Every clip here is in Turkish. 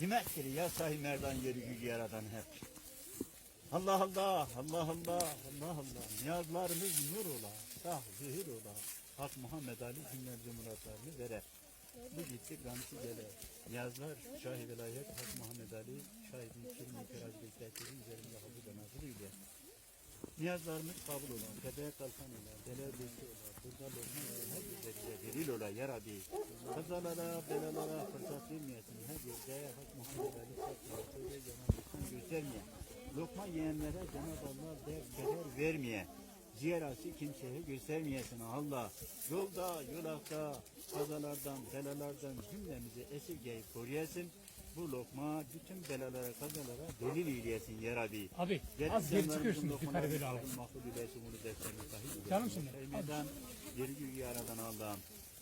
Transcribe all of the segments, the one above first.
Himmettir ya sahi merdan yeri gücü yaradan hep. Allah Allah, Allah Allah, Allah Allah. Niyazlarımız nur ola, sah zehir ola. Hak Muhammed Ali cümlemize muratlarını vere. Bu gitti gamsi gele. Niyazlar şahid velayet Hak Muhammed Ali şahidin kirmi kiraz bekletleri üzerinde hafız nazır ile. Niyazlarımız kabul ola, kadeye kalkan ola, deler bekli ola, lokma ola, her üzerinde delil ola ya Rabbi. Kazalara, belalara fırsat vermeyesin. Her yerde Hak Muhammed Ali satmıyor, söyle Cenab-ı göstermeye. Lokma yiyenlere Cenab-ı Allah dert keder vermeye. Ciğerası kimseye göstermeyesin Allah. Yolda, yolakta, kazalardan, belalardan cümlemizi esirgeyip koruyasın. Bu lokma bütün belalara, kazalara delil eyleyesin ya Rabbi. Abi az geri çıkıyorsunuz yukarı böyle abi. makbul eylesin, bunu defterine sahip eylesin. Canım şimdi. Şeymeden, yeri göğü yaradan Allah'ım.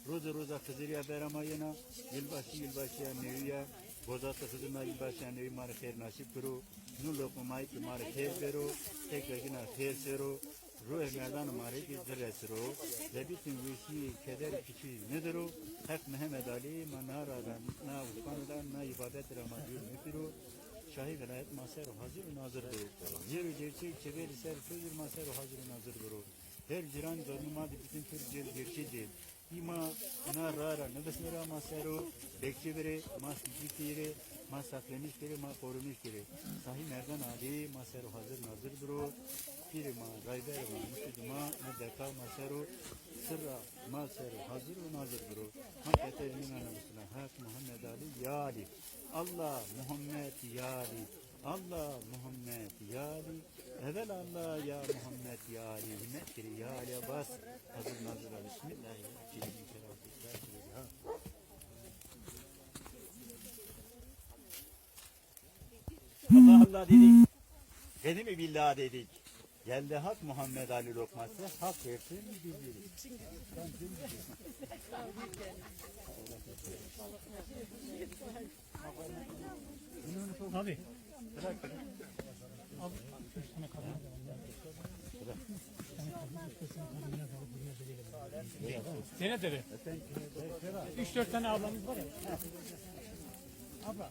Roza roza Hızırya beramayına, yılbaşı yılbaşıya neviye, bozatı hızına yılbaşıya nevi marı khair nasip kuru, nur lokmayı ki marı khair veru, tekrar yine khair seru, ruh merdan marı ki zirresiro, ve bütün vişi keder piçi nedir o? Hak Mehmet Ali manaradan, na ufkandan, na ibadet ramadür müfiru, Şahi velayet maser hazır nazır duru. Yer gerçek çever ser sözür maser hazır nazır duru. Her ciran zornuma bütün tür cer gerçeği İma na rara nefes nera masero bekçi vere mas dikire mas saklamış kere ma korumuş. Sahi merdan adi masero hazır nazır duru. Piri ma rayber ma müştüma ne deka masero sırra masero hazır ve nazır duru. Hak eterinin anamısına hak Muhammed Ali ya Ali. Allah Muhammed ya Ali. Allah Muhammed ya Ali. Evvel Allah ya Muhammed ya Ali. Himmetleri ya Ali Abbas. Hazır nazır Ali. Bismillahirrahmanirrahim. Allah Allah dedik. Dedi mi billah dedik. Geldi hak Muhammed Ali lokması. Hak versin bildirir. Abi. Sene kime- Üç dört tane ablamız var ya. Abla.